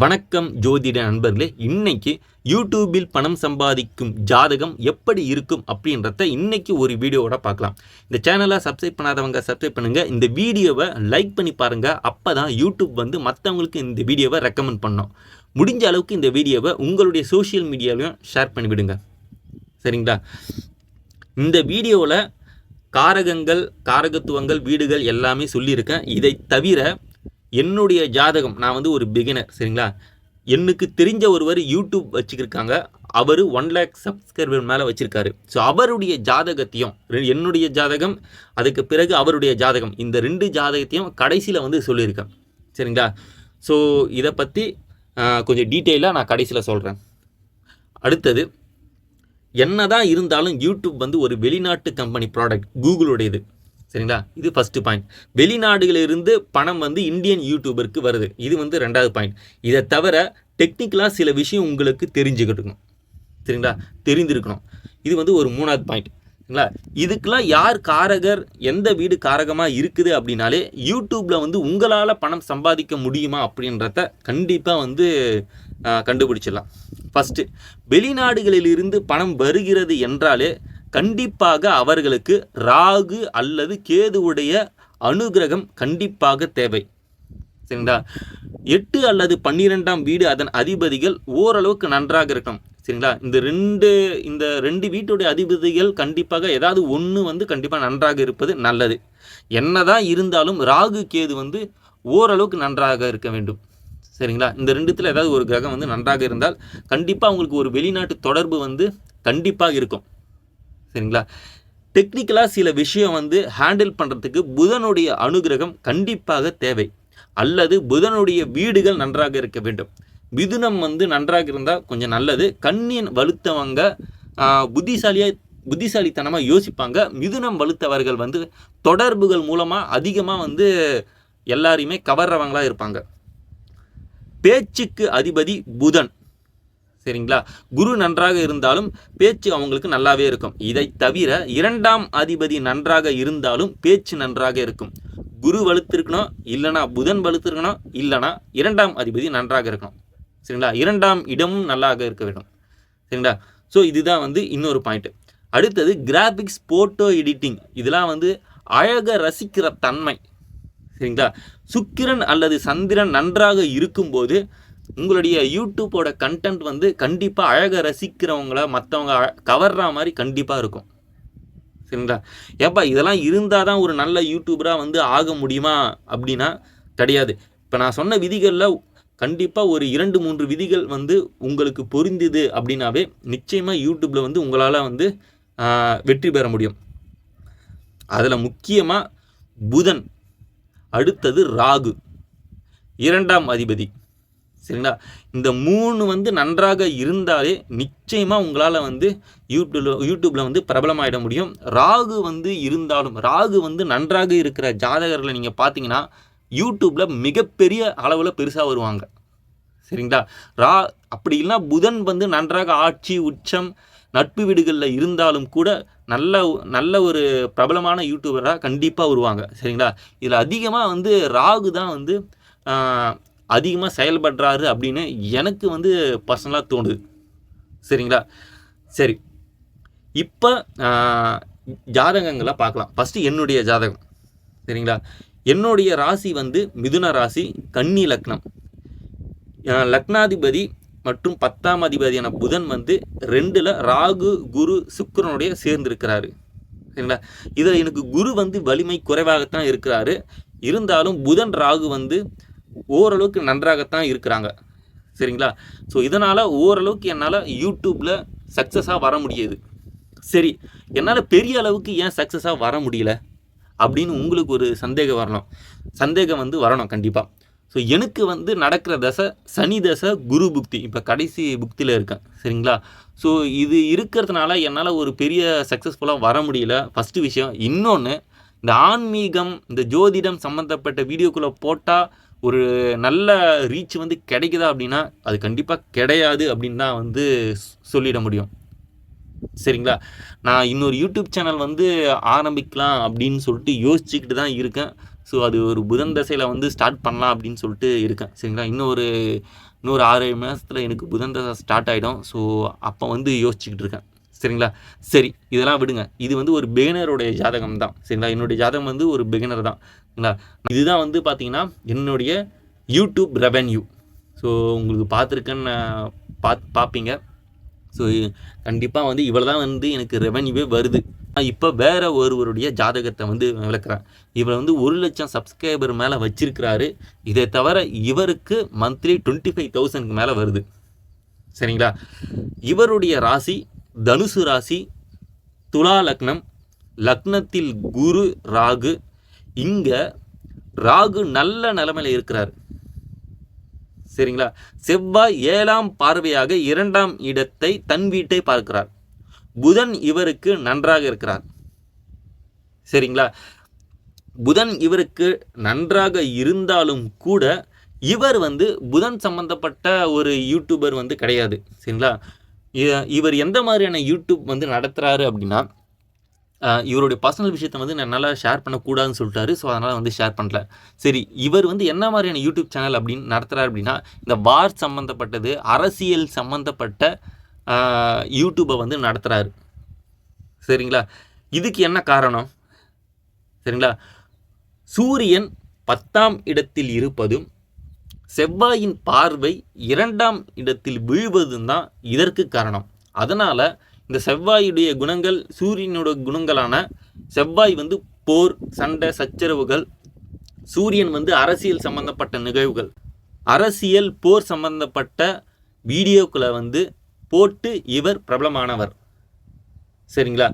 வணக்கம் ஜோதிட நண்பர்களே இன்னைக்கு யூடியூபில் பணம் சம்பாதிக்கும் ஜாதகம் எப்படி இருக்கும் அப்படின்றத இன்னைக்கு ஒரு வீடியோவோட பார்க்கலாம். இந்த சேனலை சப்ஸ்கிரைப் பண்ணாதவங்க சப்ஸ்கிரைப் பண்ணுங்க. இந்த வீடியோவை லைக் பண்ணி பாருங்க. அப்போ தான் யூடியூப் வந்து மற்றவங்களுக்கு இந்த வீடியோவை ரெக்கமெண்ட் பண்ணோம். முடிஞ்ச அளவுக்கு இந்த வீடியோவை உங்களுடைய சோஷியல் மீடியாலையும் ஷேர் பண்ணிவிடுங்க. சரிங்களா? இந்த வீடியோவில் காரகங்கள் காரகத்துவங்கள் வீடுகள் எல்லாமே சொல்லியிருக்கேன். இதை தவிர என்னுடைய ஜாதகம் நான் வந்து ஒரு பிகினர் சரிங்களா? எனக்கு தெரிஞ்ச ஒருவர் யூடியூப் வச்சுக்கிருக்காங்க அவர் ஒன் லேக் சப்ஸ்கிரைபர் மேலே வச்சுருக்காரு. ஸோ அவருடைய ஜாதகத்தையும் ரெ- என்னுடைய ஜாதகம் அதுக்கு பிறகு அவருடைய ஜாதகம் இந்த ரெண்டு ஜாதகத்தையும் கடைசியில் வந்து சொல்லியிருக்கேன். சரிங்களா? ஸோ இதை பற்றி கொஞ்சம் டீட்டெயிலாக நான் கடைசியில் சொல்கிறேன் அடுத்தது என்ன தான் இருந்தாலும் யூடியூப் வந்து ஒரு வெளிநாட்டு கம்பெனி ப்ராடக்ட் கூகுளுடையது சரிங்களா? இது ஃபஸ்ட்டு பாயிண்ட் வெளிநாடுகளிலிருந்து பணம் வந்து இந்தியன் யூடியூபருக்கு வருது. இது வந்து ரெண்டாவது பாயிண்ட் இதை தவிர டெக்னிக்கலாக சில விஷயம் உங்களுக்கு தெரிஞ்சுக்கிட்டுக்கணும். சரிங்களா? தெரிந்திருக்கணும். இது வந்து ஒரு மூணாவது பாயிண்ட் சரிங்களா? இதுக்கெல்லாம் யார் காரகர் எந்த வீடு காரகமாக இருக்குது அப்படின்னாலே யூடியூப்பில் வந்து உங்களால் பணம் சம்பாதிக்க முடியுமா அப்படின்றத கண்டிப்பாக வந்து கண்டுபிடிச்சிடலாம். ஃபஸ்ட்டு வெளிநாடுகளிலிருந்து பணம் வருகிறது என்றாலே கண்டிப்பாக அவர்களுக்கு ராகு அல்லது கேதுவுடைய அனுகிரகம் கண்டிப்பாக தேவை. சரிங்களா? எட்டு அல்லது பன்னிரெண்டாம் வீடு அதன் அதிபதிகள் ஓரளவுக்கு நன்றாக இருக்கும் சரிங்களா? இந்த ரெண்டு இந்த ரெண்டு வீட்டுடைய அதிபதிகள் கண்டிப்பாக ஏதாவது ஒன்று வந்து கண்டிப்பாக நன்றாக இருப்பது நல்லது. என்னதான் இருந்தாலும் ராகு கேது வந்து ஓரளவுக்கு நன்றாக இருக்க வேண்டும். சரிங்களா? இந்த ரெண்டுத்தில் ஏதாவது ஒரு கிரகம் வந்து நன்றாக இருந்தால் கண்டிப்பாக உங்களுக்கு ஒரு வெளிநாட்டு தொடர்பு வந்து கண்டிப்பாக இருக்கும். சரிங்களா? டெக்னிக்கலாக சில விஷயம் வந்து ஹேண்டில் பண்ணுறதுக்கு புதனுடைய அனுகிரகம் கண்டிப்பாக தேவை. அல்லது புதனுடைய வீடுகள் நன்றாக இருக்க வேண்டும். மிதுனம் வந்து நன்றாக இருந்தால் கொஞ்சம் நல்லது. கண்ணியன் வலுத்தவங்க புத்திசாலியாக புத்திசாலித்தனமாக யோசிப்பாங்க. மிதுனம் வலுத்தவர்கள் வந்து தொடர்புகள் மூலமாக அதிகமாக வந்து எல்லாரையுமே கவர்றவங்களாக இருப்பாங்க. பேச்சுக்கு அதிபதி புதன். சரிங்களா? குரு நன்றாக இருந்தாலும் பேச்சு அவங்களுக்கு நல்லாவே இருக்கும். இதை தவிர இரண்டாம் அதிபதி நன்றாக இருந்தாலும் பேச்சு நன்றாக இருக்கும். குரு வலுத்திருக்கணும் இல்லைனா புதன் வலுத்திருக்கணும் இல்லைனா இரண்டாம் அதிபதி நன்றாக இருக்கணும். சரிங்களா? இரண்டாம் இடமும் நல்லாக இருக்க வேண்டும். சரிங்களா? ஸோ இதுதான் வந்து இன்னொரு பாயிண்ட்டு அடுத்தது கிராஃபிக்ஸ் ஃபோட்டோ எடிட்டிங் இதெல்லாம் வந்து அழக ரசிக்கிற தன்மை. சரிங்களா? சுக்கிரன் அல்லது சந்திரன் நன்றாக இருக்கும்போது உங்களுடைய யூடியூப்போட கண்டென்ட் வந்து கண்டிப்பாக அழக ரசிக்கிறவங்கள மற்றவங்க கவர்ற மாதிரி கண்டிப்பாக இருக்கும். சரிங்களா? ஏப்பா இதெல்லாம் இருந்தால் தான் ஒரு நல்ல யூடியூபராக வந்து ஆக முடியுமா அப்படின்னா கிடையாது. இப்போ நான் சொன்ன விதிகளில் கண்டிப்பாக ஒரு இரண்டு மூன்று விதிகள் வந்து உங்களுக்கு பொருந்துது அப்படின்னாவே நிச்சயமாக யூடியூப்பில் வந்து உங்களால் வந்து வெற்றி பெற முடியும். அதில் முக்கியமாக புதன் அடுத்தது ராகு. இரண்டாம் அதிபதி. சரிங்களா? இந்த மூணு வந்து நன்றாக இருந்தாலே நிச்சயமாக உங்களால் வந்து யூடியூப்ல யூடியூப்பில் வந்து பிரபலமாயிட முடியும். ராகு வந்து இருந்தாலும் ராகு வந்து நன்றாக இருக்கிற ஜாதகர்களை நீங்கள் பார்த்தீங்கன்னா யூடியூப்பில் மிகப்பெரிய அளவில் பெருசாக வருவாங்க. சரிங்களா? ரா அப்படி இல்லைன்னா புதன் வந்து நன்றாக ஆட்சி உச்சம் நட்பு வீடுகளில் இருந்தாலும் கூட நல்ல நல்ல ஒரு பிரபலமான யூடியூபராக கண்டிப்பாக வருவாங்க. சரிங்களா? இதில் அதிகமாக வந்து ராகு தான் வந்து அதிகமாக செயல்படுறாரு அப்படின்னு எனக்கு வந்து பர்சனலாக தோணுது. சரிங்களா? சரி. இப்போ ஜாதகங்களை பார்க்கலாம். ஃபஸ்ட்டு என்னுடைய ஜாதகம். சரிங்களா? என்னுடைய ராசி வந்து மிதுன ராசி கன்னி லக்னம். லக்னாதிபதி மற்றும் பத்தாம் அதிபதியான புதன் வந்து ரெண்டில் ராகு குரு சுக்கரனுடைய சேர்ந்திருக்கிறாரு. சரிங்களா? இதில் எனக்கு குரு வந்து வலிமை குறைவாகத்தான் இருக்கிறாரு. இருந்தாலும் புதன் ராகு வந்து ஓரளவுக்கு நன்றாகத்தான் இருக்கிறாங்க. சரிங்களா? ஸோ இதனால் ஓரளவுக்கு என்னால் யூடியூப்பில் சக்ஸஸாக வர முடியுது. சரி என்னால் பெரிய அளவுக்கு ஏன் சக்ஸஸாக வர முடியல? அப்படின்னு உங்களுக்கு ஒரு சந்தேகம் வரணும். சந்தேகம் வந்து வரணும் கண்டிப்பாக ஸோ எனக்கு வந்து நடக்கிற தசை சனி தசை குரு புக்தி. இப்போ கடைசி புக்தியில் இருக்கேன். சரிங்களா? ஸோ இது இருக்கிறதுனால என்னால் ஒரு பெரிய சக்ஸஸ்ஃபுல்லாக வர முடியல. ஃபஸ்ட்டு விஷயம். இன்னொன்று இந்த ஆன்மீகம் இந்த ஜோதிடம் சம்மந்தப்பட்ட வீடியோக்குள்ளே போட்டால் ஒரு நல்ல ரீச் வந்து கிடைக்குதா அப்படின்னா அது கண்டிப்பாக கிடையாது அப்படின்னு தான் வந்து சொல்லிட முடியும். சரிங்களா? நான் இன்னொரு யூடியூப் சேனல் வந்து ஆரம்பிக்கலாம் அப்படின்னு சொல்லிட்டு யோசிச்சுக்கிட்டு தான் இருக்கேன். ஸோ அது ஒரு புதன் தசையில் வந்து ஸ்டார்ட் பண்ணலாம் அப்படின்னு சொல்லிட்டு இருக்கேன். சரிங்களா? இன்னும் ஒரு இன்னொரு ஆறு ஏழு மாதத்தில் எனக்கு புதன் தசை ஸ்டார்ட் ஆகிடும் ஸோ அப்போ வந்து யோசிச்சுக்கிட்டு இருக்கேன். சரிங்களா? சரி இதெல்லாம் விடுங்க. இது வந்து ஒரு பிகினருடைய ஜாதகம் தான் சரிங்களா? என்னுடைய ஜாதகம் வந்து ஒரு பிகினர் தான். இதுதான் வந்து பார்த்தீங்கன்னா என்னுடைய யூடியூப் ரெவென்யூ ஸோ உங்களுக்கு பார்த்துருக்கேன்னு பாத் பார்ப்பீங்க. ஸோ கண்டிப்பாக வந்து இவ்வளோ தான் வந்து எனக்கு ரெவென்யூவே வருது. இப்போ வேற ஒருவருடைய ஜாதகத்தை வந்து விளக்குறேன். இவர் வந்து ஒரு லட்சம் சப்ஸ்கிரைபர் மேலே வச்சிருக்கிறாரு. இதை தவிர இவருக்கு மந்த்லி டுவெண்ட்டி ஃபைவ் தௌசண்ட்க்கு மேலே வருது. சரிங்களா? இவருடைய ராசி தனுசு ராசி துலா லக்னம் லக்னத்தில் குரு ராகு இங்கே ராகு நல்ல நிலைமையில் இருக்கிறார். சரிங்களா? செவ்வாய் ஏழாம் பார்வையாக இரண்டாம் இடத்தை தன் வீட்டை பார்க்கிறார். புதன் இவருக்கு நன்றாக இருக்கிறார். சரிங்களா? புதன் இவருக்கு நன்றாக இருந்தாலும் கூட இவர் வந்து புதன் சம்பந்தப்பட்ட ஒரு யூடியூபர் வந்து கிடையாது. சரிங்களா? இவர் எந்த மாதிரியான யூடியூப் வந்து நடத்துகிறாரு அப்படின்னா இவருடைய பர்சனல் விஷயத்தை வந்து நான் நல்லா ஷேர் பண்ணக்கூடாதுன்னு சொல்லிட்டாரு. ஸோ அதனால் வந்து ஷேர் பண்ணல. சரி இவர் வந்து என்ன மாதிரியான யூடியூப் சேனல் அப்படின்னு நடத்துகிறார் அப்படின்னா இந்த வார் சம்மந்தப்பட்டது அரசியல் சம்மந்தப்பட்ட யூடியூப்பை வந்து நடத்துகிறாரு சரிங்களா? இதுக்கு என்ன காரணம்? சரிங்களா? சூரியன் பத்தாம் இடத்தில் இருப்பதும் செவ்வாயின் பார்வை இரண்டாம் இடத்தில் விழுவதும் தான் இதற்கு காரணம். அதனால் இந்த செவ்வாயுடைய குணங்கள் சூரியனோட குணங்களான செவ்வாய் வந்து போர் சண்டை சச்சரவுகள் சூரியன் வந்து அரசியல் சம்பந்தப்பட்ட நிகழ்வுகள். அரசியல் போர் சம்பந்தப்பட்ட வீடியோக்களை வந்து போட்டு இவர் பிரபலமானவர். சரிங்களா?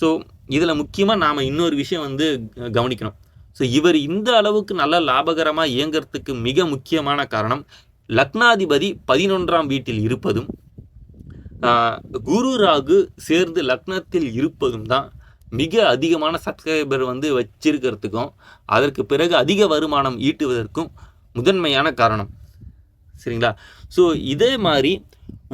ஸோ இதில் முக்கியமாக நாம் இன்னொரு விஷயம் வந்து க- கவனிக்கணும். ஸோ இவர் இந்த அளவுக்கு நல்ல லாபகரமாக இயங்குறதுக்கு மிக முக்கியமான காரணம் லக்னாதிபதி பதினொன்றாம் வீட்டில் இருப்பதும் குரு ராகு சேர்ந்து லக்னத்தில் இருப்பதும் தான் மிக அதிகமான சப்ஸ்கிரைபர் வந்து வச்சிருக்கிறதுக்கும் அதற்கு பிறகு அதிக வருமானம் ஈட்டுவதற்கும் முதன்மையான காரணம். சரிங்களா? ஸோ இதே மாதிரி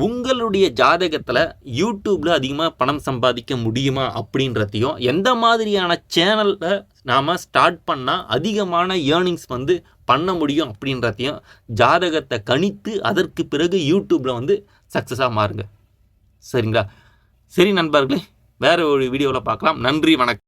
உங்களுடைய ஜாதகத்தில் யூடியூப்பில் அதிகமாக பணம் சம்பாதிக்க முடியுமா அப்படின்றதையும் எந்த மாதிரியான சேனலில் நாம் ஸ்டார்ட் பண்ணால் அதிகமான ஏர்னிங்ஸ் வந்து பண்ண முடியும் அப்படின்றதையும் ஜாதகத்தை கணித்து அதற்கு பிறகு யூடியூப்பில் வந்து சக்ஸஸாக மாறுங்க. சரிங்களா? சரி நண்பர்களே வேறு ஒரு வீடியோவில் பார்க்கலாம். நன்றி வணக்கம்.